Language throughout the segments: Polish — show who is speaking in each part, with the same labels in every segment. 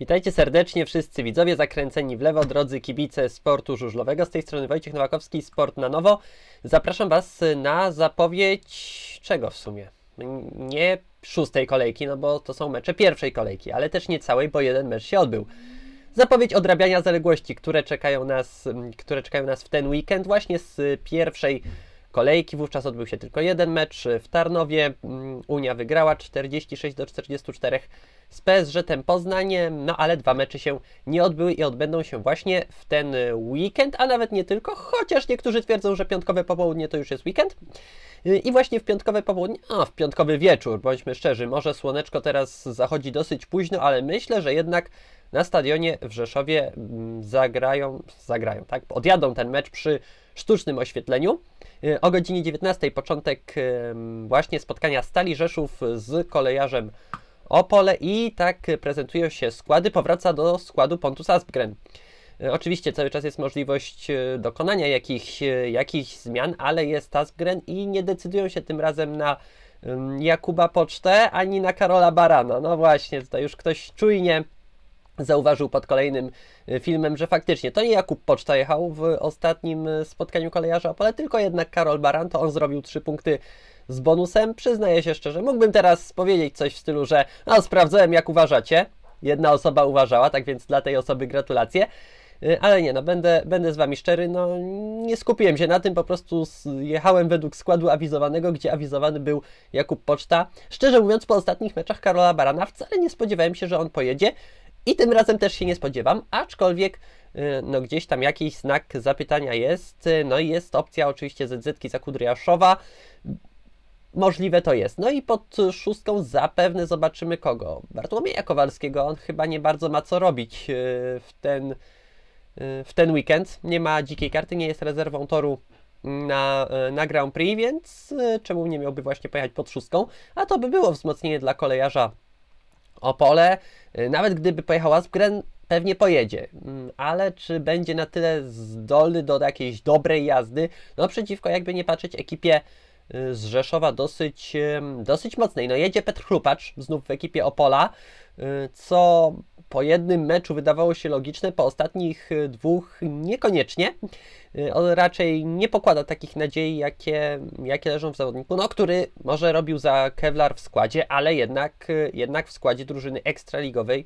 Speaker 1: Witajcie serdecznie wszyscy widzowie zakręceni w lewo, drodzy kibice sportu żużlowego. Z tej strony Wojciech Nowakowski, Sport na Nowo. Zapraszam Was na zapowiedź czego w sumie? Nie szóstej kolejki, no bo to są mecze pierwszej kolejki, ale też nie całej, bo jeden mecz się odbył. Zapowiedź odrabiania zaległości, które czekają nas, które czekają nas w ten weekend właśnie z pierwszej kolejki. Wówczas odbył się tylko jeden mecz w Tarnowie. Mm, Unia wygrała 46 do 44 z PSG Tem Poznań, no ale dwa mecze się nie odbyły i odbędą się właśnie w ten weekend, a nawet nie tylko, chociaż niektórzy twierdzą, że piątkowe popołudnie to już jest weekend. I właśnie w piątkowe popołudnie, a w piątkowy wieczór, bądźmy szczerzy, może słoneczko teraz zachodzi dosyć późno, ale myślę, że jednak na stadionie w Rzeszowie mm, zagrają, zagrają, tak? Odjadą ten mecz przy sztucznym oświetleniu. Y, O godzinie 19 początek em, właśnie spotkania Stali Rzeszów z kolejarzem Opole i tak prezentują się składy. Powraca do składu Pontus Aspgren. Y, Oczywiście cały czas jest możliwość dokonania jakichś, jakichś zmian, ale jest Aspgren i nie decydują się tym razem na Jakuba Pocztę ani na Karola Barana. No właśnie, tutaj już ktoś czujnie zauważył pod kolejnym y, filmem, że faktycznie to nie Jakub Poczta jechał w ostatnim y, spotkaniu kolejarza Opole, tylko jednak Karol Baran, to on zrobił trzy punkty z bonusem. Przyznaję się szczerze, mógłbym teraz powiedzieć coś w stylu, że no sprawdzałem jak uważacie. Jedna osoba uważała, tak więc dla tej osoby gratulacje. Y, Ale nie, no będę, będę z Wami szczery, no nie skupiłem się na tym, po prostu jechałem według składu awizowanego, gdzie awizowany był Jakub Poczta. Szczerze mówiąc, po ostatnich meczach Karola Barana wcale nie spodziewałem się, że on pojedzie i tym razem też się nie spodziewam, aczkolwiek y, no gdzieś tam jakiś znak zapytania jest, y, no i jest opcja oczywiście ZZ Zakudryaszowa, Możliwe to jest. No i pod szóstką zapewne zobaczymy kogo? Bartłomieja Kowalskiego. On chyba nie bardzo ma co robić y, w ten, w ten weekend. Nie ma dzikiej karty, nie jest rezerwą toru na, na Grand Prix, więc czemu nie miałby właśnie pojechać pod szóstką? A to by było wzmocnienie dla kolejarza Opole. Y, Nawet gdyby pojechał Aspgren, pewnie pojedzie. Mm, Ale czy będzie na tyle zdolny do jakiejś dobrej jazdy? No przeciwko jakby nie patrzeć ekipie y, z Rzeszowa dosyć, dosyć mocnej. No jedzie Petr Chlupacz, znów w ekipie Opola, y, co po jednym meczu wydawało się logiczne, po ostatnich y, dwóch niekoniecznie. Y, On raczej nie pokłada takich nadziei, jakie, jakie leżą w zawodniku, no, który może robił za Kevlar w składzie, ale jednak, y, jednak w składzie drużyny ekstraligowej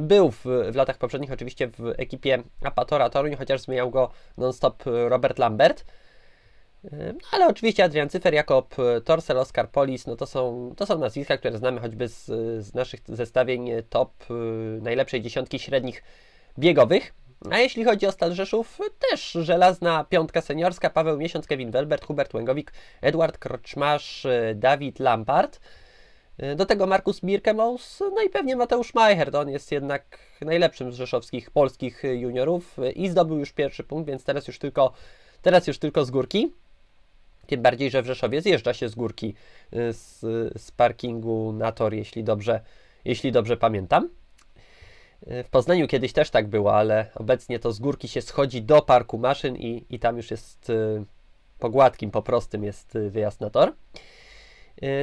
Speaker 1: był w, w latach poprzednich oczywiście w ekipie Apatora Toruń, chociaż zmieniał go non-stop Robert Lambert. No, ale oczywiście Adrian Cyfer, Jakob y, Torsel, Oskar Polis, no to są, to są nazwiska, które znamy choćby z, z naszych zestawień y, top y, najlepszej dziesiątki średnich biegowych. A jeśli chodzi o Stal Rzeszów, też żelazna piątka seniorska, Paweł Miesiąc, Kevin Welbert, Hubert Łęgowik, Edward Kroczmarz, y, Dawid Lampard. Y, Do tego Markus Birkemaus, no i pewnie Mateusz Majcher, to on jest jednak najlepszym z rzeszowskich polskich juniorów i zdobył już pierwszy punkt, więc teraz już tylko, teraz już tylko z górki. Tym bardziej, że w Rzeszowie zjeżdża się z górki y, z, z parkingu na tor, jeśli dobrze, jeśli dobrze pamiętam. Y, W Poznaniu kiedyś też tak było, ale obecnie to z górki się schodzi do parku maszyn i, i tam już jest y, po gładkim, po prostym jest wyjazd na tor.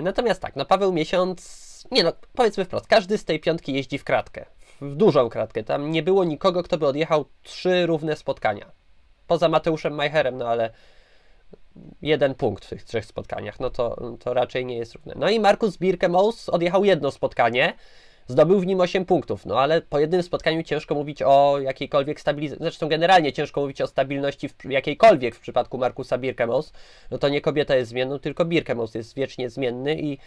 Speaker 1: Natomiast tak, no Paweł Miesiąc, nie no, powiedzmy wprost, każdy z tej piątki jeździ w kratkę, w dużą kratkę. Tam nie było nikogo, kto by odjechał trzy równe spotkania. Poza Mateuszem Majcherem, no ale jeden punkt w tych trzech spotkaniach, no to, to raczej nie jest równe. No i Markus Birkemaus odjechał jedno spotkanie, zdobył w nim 8 punktów, no ale po jednym spotkaniu ciężko mówić o jakiejkolwiek stabilizacji, zresztą generalnie ciężko mówić o stabilności w jakiejkolwiek w przypadku Markusa Birkemaus, no to nie kobieta jest zmienną, tylko Birkemaus jest wiecznie zmienny i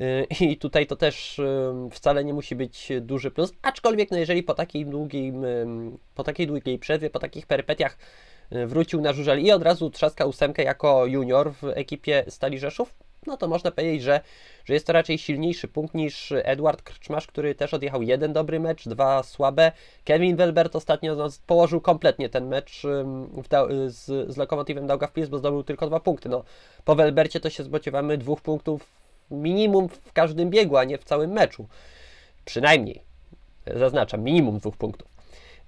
Speaker 1: y, i tutaj to też wcale nie musi być duży plus, aczkolwiek no jeżeli po takiej długiej, po takiej długiej przerwie, po takich perypetiach y, wrócił na żużel i od razu trzaska ósemkę jako junior w ekipie Stali Rzeszów, no to można powiedzieć, że, że jest to raczej silniejszy punkt niż Edward Krczmasz, który też odjechał jeden dobry mecz, dwa słabe. Kevin Welbert ostatnio no, położył kompletnie ten mecz w y, z, z Lokomotywem Daugavpils, bo zdobył tylko dwa punkty. No, po Welbercie to się spodziewamy dwóch punktów minimum w każdym biegu, a nie w całym meczu. Przynajmniej, zaznaczam, minimum dwóch punktów.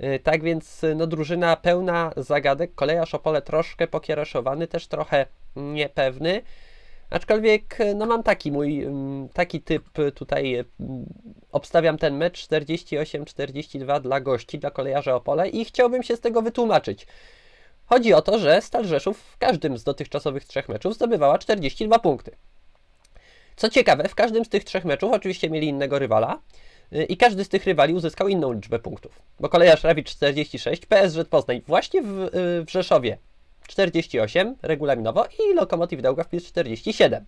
Speaker 1: Y, Tak więc y, no, drużyna pełna zagadek. Kolejarz Opole troszkę pokiereszowany, też trochę niepewny, Aczkolwiek no mam taki mój, mm, taki typ tutaj, mm, obstawiam ten mecz 48-42 dla gości, dla kolejarza Opole i chciałbym się z tego wytłumaczyć. Chodzi o to, że Stal Rzeszów w każdym z dotychczasowych trzech meczów zdobywała 42 punkty. Co ciekawe, w każdym z tych trzech meczów oczywiście mieli innego rywala y, i każdy z tych rywali uzyskał inną liczbę punktów. Bo kolejarz Rawicz 46, PSG Poznań właśnie w, y, w Rzeszowie 48 regulaminowo i Lokomotiv Daugavpils 47.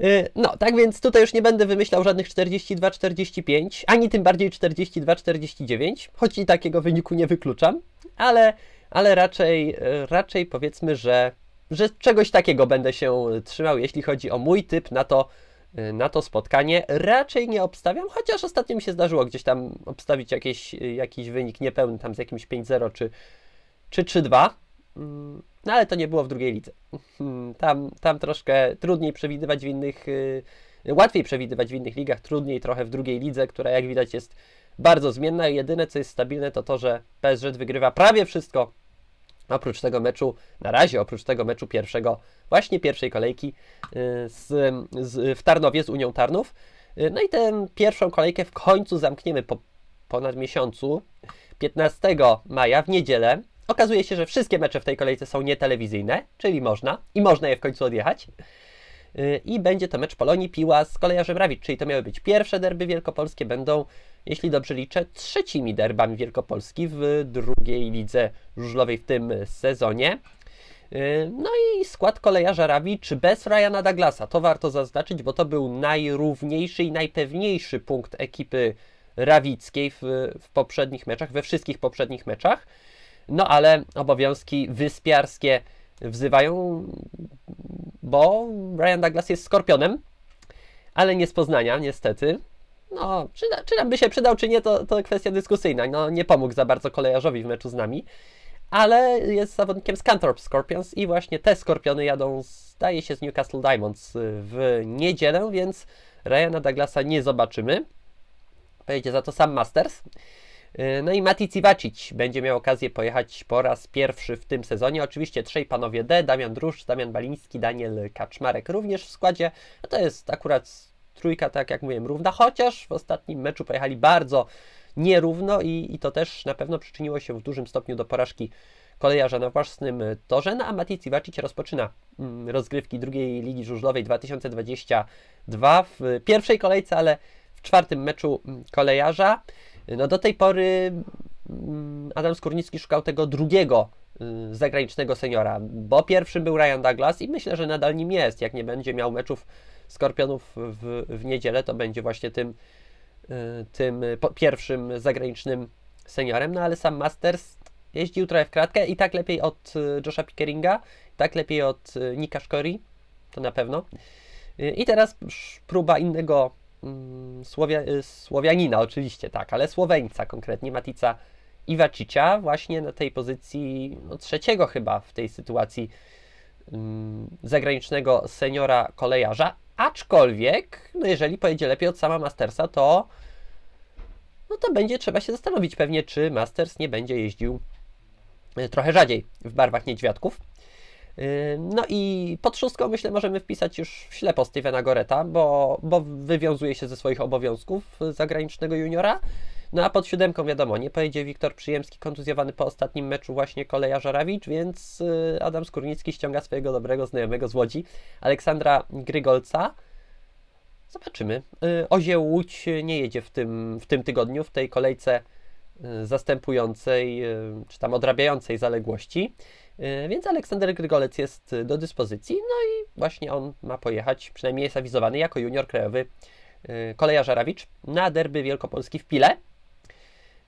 Speaker 1: Y, No, tak więc tutaj już nie będę wymyślał żadnych 42-45, ani tym bardziej 42-49, choć i takiego wyniku nie wykluczam, ale, ale raczej, y, raczej powiedzmy, że, że czegoś takiego będę się trzymał, jeśli chodzi o mój typ na to, y, na to spotkanie. Raczej nie obstawiam, chociaż ostatnio mi się zdarzyło gdzieś tam obstawić jakieś, jakiś wynik niepełny, tam z jakimś 5-0 czy, czy 3-2. Mm, No ale to nie było w drugiej lidze. Hmm, Tam, tam troszkę trudniej przewidywać w innych, y, łatwiej przewidywać w innych ligach, trudniej trochę w drugiej lidze, która jak widać jest bardzo zmienna jedyne co jest stabilne to to, że PSG wygrywa prawie wszystko oprócz tego meczu, na razie oprócz tego meczu pierwszego, właśnie pierwszej kolejki y, z, z, w Tarnowie z Unią Tarnów. Y, No i tę pierwszą kolejkę w końcu zamkniemy po ponad miesiącu, 15 maja w niedzielę. Okazuje się, że wszystkie mecze w tej kolejce są nietelewizyjne, czyli można i można je w końcu odjechać. Yy, I będzie to mecz Polonii Piła z kolejarzem Rawicz, czyli to miały być pierwsze derby wielkopolskie, będą, jeśli dobrze liczę, trzecimi derbami Wielkopolski w drugiej lidze żużlowej w tym sezonie. Yy, No i skład kolejarza Rawicz bez Ryana Douglasa. To warto zaznaczyć, bo to był najrówniejszy i najpewniejszy punkt ekipy rawickiej w, w poprzednich meczach, we wszystkich poprzednich meczach. No ale obowiązki wyspiarskie wzywają, bo Ryan Douglas jest skorpionem, ale nie z Poznania, niestety. No, czy, czy nam by się przydał, czy nie, to, to kwestia dyskusyjna. No, nie pomógł za bardzo kolejarzowi w meczu z nami, ale jest zawodnikiem z Cantorp Scorpions i właśnie te Skorpiony jadą, zdaje się, z Newcastle Diamonds w niedzielę, więc Ryana Douglasa nie zobaczymy. Pojedzie za to sam Masters. Yy, No i Mati Civacic będzie miał okazję pojechać po raz pierwszy w tym sezonie. Oczywiście trzej panowie D, Damian Druszcz, Damian Baliński, Daniel Kaczmarek również w składzie. No to jest akurat trójka, tak jak mówiłem, równa, chociaż w ostatnim meczu pojechali bardzo nierówno i, i to też na pewno przyczyniło się w dużym stopniu do porażki kolejarza na własnym torze. No a Mati Civacic rozpoczyna mm, rozgrywki drugiej Ligi Żużlowej 2022 w pierwszej kolejce, ale w czwartym meczu mm, kolejarza. No do tej pory mm, Adam Skórnicki szukał tego drugiego y, zagranicznego seniora, bo pierwszym był Ryan Douglas i myślę, że nadal nim jest. Jak nie będzie miał meczów Skorpionów w, w niedzielę, to będzie właśnie tym, y, tym po- pierwszym zagranicznym seniorem, no ale sam Masters jeździł trochę w kratkę i tak lepiej od y, Josha Pickeringa, tak lepiej od y, Nika Szkori, to na pewno. Y, I teraz próba innego mm, Słowia, y, Słowianina, oczywiście, tak, ale Słoweńca konkretnie, Matica Iwacicia, właśnie na tej pozycji no, trzeciego chyba w tej sytuacji mm, zagranicznego seniora kolejarza. Aczkolwiek, no jeżeli pojedzie lepiej od sama Mastersa, to no to będzie trzeba się zastanowić pewnie, czy Masters nie będzie jeździł y, trochę rzadziej w barwach niedźwiadków. Yy, No i pod szóstką myślę możemy wpisać już ślepo Stevena Goreta, bo, bo wywiązuje się ze swoich obowiązków zagranicznego juniora. No a pod siódemką wiadomo, nie pojedzie Wiktor Przyjemski kontuzjowany po ostatnim meczu właśnie kolejarza Rawicz, więc yy, Adam Skórnicki ściąga swojego dobrego znajomego z Łodzi, Aleksandra Grygolca. Zobaczymy. Yy, Ozieł Łódź nie jedzie w tym, w tym tygodniu, w tej kolejce yy, zastępującej, czy tam odrabiającej zaległości. Więc Aleksander Grygolec jest y, do dyspozycji, no i właśnie on ma pojechać, przynajmniej jest awizowany jako junior krajowy yy, kolejarza Rawicz na derby Wielkopolski w Pile.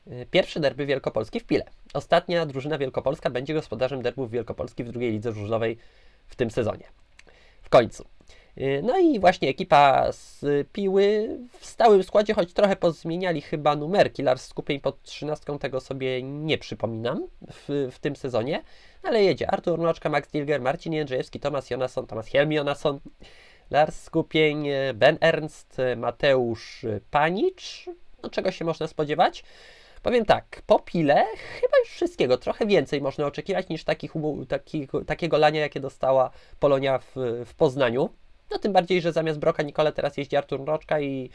Speaker 1: Yy, Pierwszy derby Wielkopolski w Pile. Ostatnia drużyna wielkopolska będzie gospodarzem derbów Wielkopolski w drugiej lidze żużlowej w tym sezonie. W końcu. Yy, No i właśnie ekipa z Piły w stałym składzie, choć trochę pozmieniali chyba numerki. Lars Skupień pod 13 tego sobie nie przypominam w, w tym sezonie, ale jedzie Artur Mroczka, Max Dilger, Marcin Jędrzejewski, Tomasz Jonasson, Tomasz Helmi Jonasson, Lars Skupień, Ben Ernst, Mateusz Panicz. No czego się można spodziewać? Powiem tak, po Pile chyba już wszystkiego, trochę więcej można oczekiwać niż takich, takiego, lania, jakie dostała Polonia w, w Poznaniu. No tym bardziej, że zamiast Broka Nikola teraz jeździ Artur Mroczka i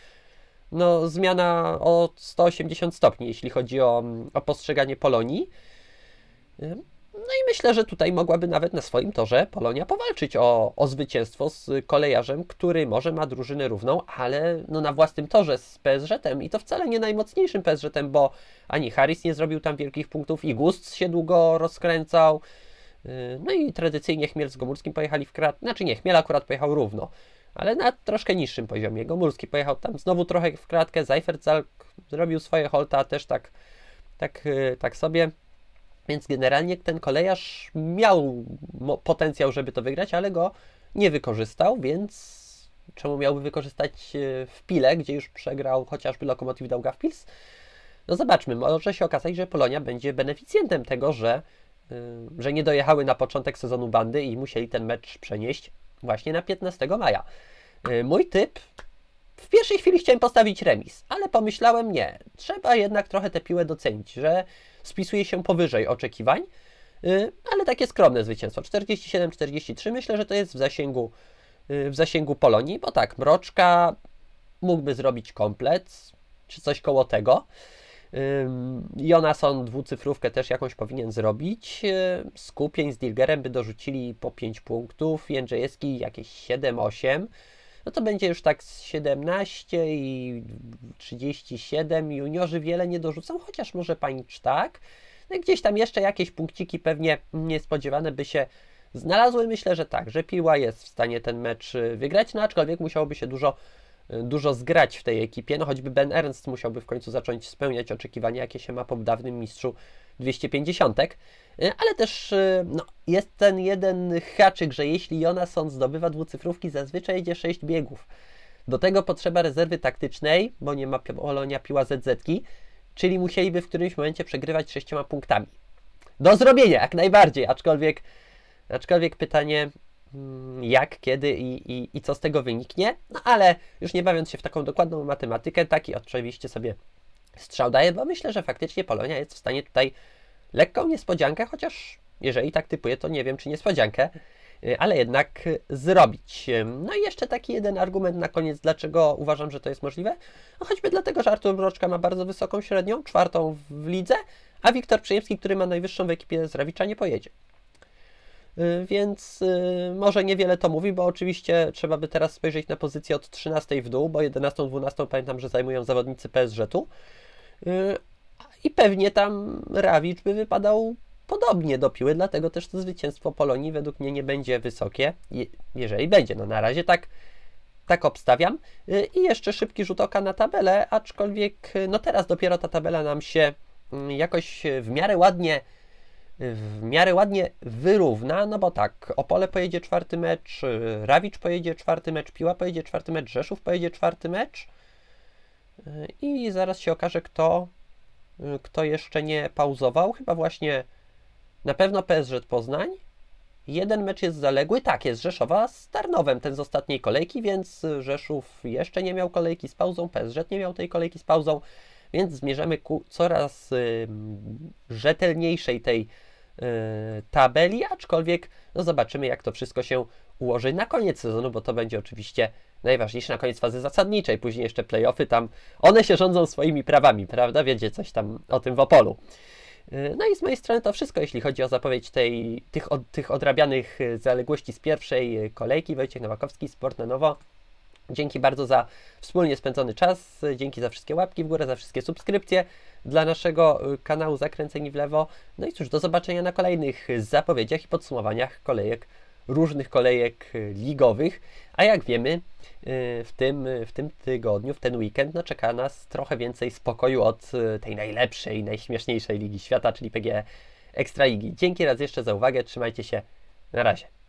Speaker 1: no, zmiana o 180 stopni, jeśli chodzi o, o postrzeganie Polonii. No i myślę, że tutaj mogłaby nawet na swoim torze Polonia powalczyć o, o zwycięstwo z kolejarzem, który może ma drużynę równą, ale no na własnym torze z PSŻ-em i to wcale nie najmocniejszym PSŻ-em, bo ani Harris nie zrobił tam wielkich punktów i Gust się długo rozkręcał. Yy, No i tradycyjnie Chmiel z Gomurskim pojechali w krat, znaczy nie, Chmiel akurat pojechał równo, ale na troszkę niższym poziomie. Gomurski pojechał tam znowu trochę w kratkę, Zajfertzalk zrobił swoje holta też tak, tak, yy, tak sobie. Więc generalnie ten kolejarz miał potencjał, żeby to wygrać, ale go nie wykorzystał, więc czemu miałby wykorzystać e, w Pile, gdzie już przegrał chociażby Lokomotiv Daugavpils? No zobaczmy, może się okazać, że Polonia będzie beneficjentem tego, że, y, że nie dojechały na początek sezonu bandy i musieli ten mecz przenieść właśnie na 15 maja. Y, Mój typ w pierwszej chwili chciałem postawić remis, ale pomyślałem nie. Trzeba jednak trochę tę piłę docenić, że spisuje się powyżej oczekiwań, y, ale takie skromne zwycięstwo. 47-43 myślę, że to jest w zasięgu, y, w zasięgu Polonii, bo tak, Mroczka mógłby zrobić komplet, czy coś koło tego. Ym, Jonasson dwucyfrówkę też jakąś powinien zrobić. Ym, Skupień z Dilgerem by dorzucili po 5 punktów, Jędrzejewski jakieś 7-8 no to będzie już tak z 17 i 37. Juniorzy wiele nie dorzucą, chociaż może panicz tak. No i gdzieś tam jeszcze jakieś punkciki pewnie niespodziewane by się znalazły. Myślę, że tak, że Piła jest w stanie ten mecz y, wygrać, no aczkolwiek musiałoby się dużo, y, dużo zgrać w tej ekipie. No choćby Ben Ernst musiałby w końcu zacząć spełniać oczekiwania, jakie się ma po dawnym mistrzu 250. Y, Ale też y, no, jest ten jeden haczyk, że jeśli Jonasson zdobywa dwucyfrówki, zazwyczaj jedzie 6 biegów. Do tego potrzeba rezerwy taktycznej, bo nie ma Polonia piła ZZ-ki, czyli musieliby w którymś momencie przegrywać sześcioma punktami. Do zrobienia, jak najbardziej, aczkolwiek, aczkolwiek pytanie mm, jak, kiedy i, i, i co z tego wyniknie, no ale już nie bawiąc się w taką dokładną matematykę, taki oczywiście sobie strzał daję, bo myślę, że faktycznie Polonia jest w stanie tutaj lekką niespodziankę, chociaż jeżeli tak typuję, to nie wiem, czy niespodziankę, y, ale jednak zrobić. No i jeszcze taki jeden argument na koniec, dlaczego uważam, że to jest możliwe. No choćby dlatego, że Artur Mroczka ma bardzo wysoką średnią, czwartą w lidze, a Wiktor Przyjemski, który ma najwyższą w ekipie z Rawicza, nie pojedzie. Y, Więc y, może niewiele to mówi, bo oczywiście trzeba by teraz spojrzeć na pozycję od 13 w dół, bo 11, 12 pamiętam, że zajmują zawodnicy PSG-tu. Y, I pewnie tam Rawicz by wypadał podobnie do piły, dlatego też to zwycięstwo Polonii według mnie nie będzie wysokie, je, jeżeli będzie. No na razie tak, tak obstawiam. I jeszcze szybki rzut oka na tabelę, aczkolwiek no teraz dopiero ta tabela nam się mm, jakoś w miarę ładnie w miarę ładnie wyrówna, no bo tak, Opole pojedzie czwarty mecz, y, Rawicz pojedzie czwarty mecz, Piła pojedzie czwarty mecz, Rzeszów pojedzie czwarty mecz y, i zaraz się okaże, kto, y, kto jeszcze nie pauzował. Chyba właśnie na pewno PSG Poznań. Jeden mecz jest zaległy, tak, jest Rzeszowa z Tarnowem, ten z ostatniej kolejki, więc Rzeszów jeszcze nie miał kolejki z pauzą, PSG nie miał tej kolejki z pauzą, więc zmierzamy ku coraz y, rzetelniejszej tej y, tabeli, aczkolwiek no zobaczymy, jak to wszystko się ułoży na koniec sezonu, bo to będzie oczywiście najważniejsze na koniec fazy zasadniczej, później jeszcze playoffy, tam one się rządzą swoimi prawami, prawda? Wiecie coś tam o tym w Opolu. Y, No i z mojej strony to wszystko, jeśli chodzi o zapowiedź tej, tych, od, tych odrabianych zaległości z pierwszej kolejki. Wojciech Nowakowski, Sport na Nowo. Dzięki bardzo za wspólnie spędzony czas, dzięki za wszystkie łapki w górę, za wszystkie subskrypcje dla naszego y, kanału Zakręceni w Lewo. No i cóż, do zobaczenia na kolejnych zapowiedziach i podsumowaniach kolejek, różnych kolejek y, ligowych. A jak wiemy, y, w tym, w tym tygodniu, w ten weekend, no czeka nas trochę więcej spokoju od tej najlepszej, najśmieszniejszej ligi świata, czyli PGE Ekstraligi. Dzięki raz jeszcze za uwagę, trzymajcie się, na razie.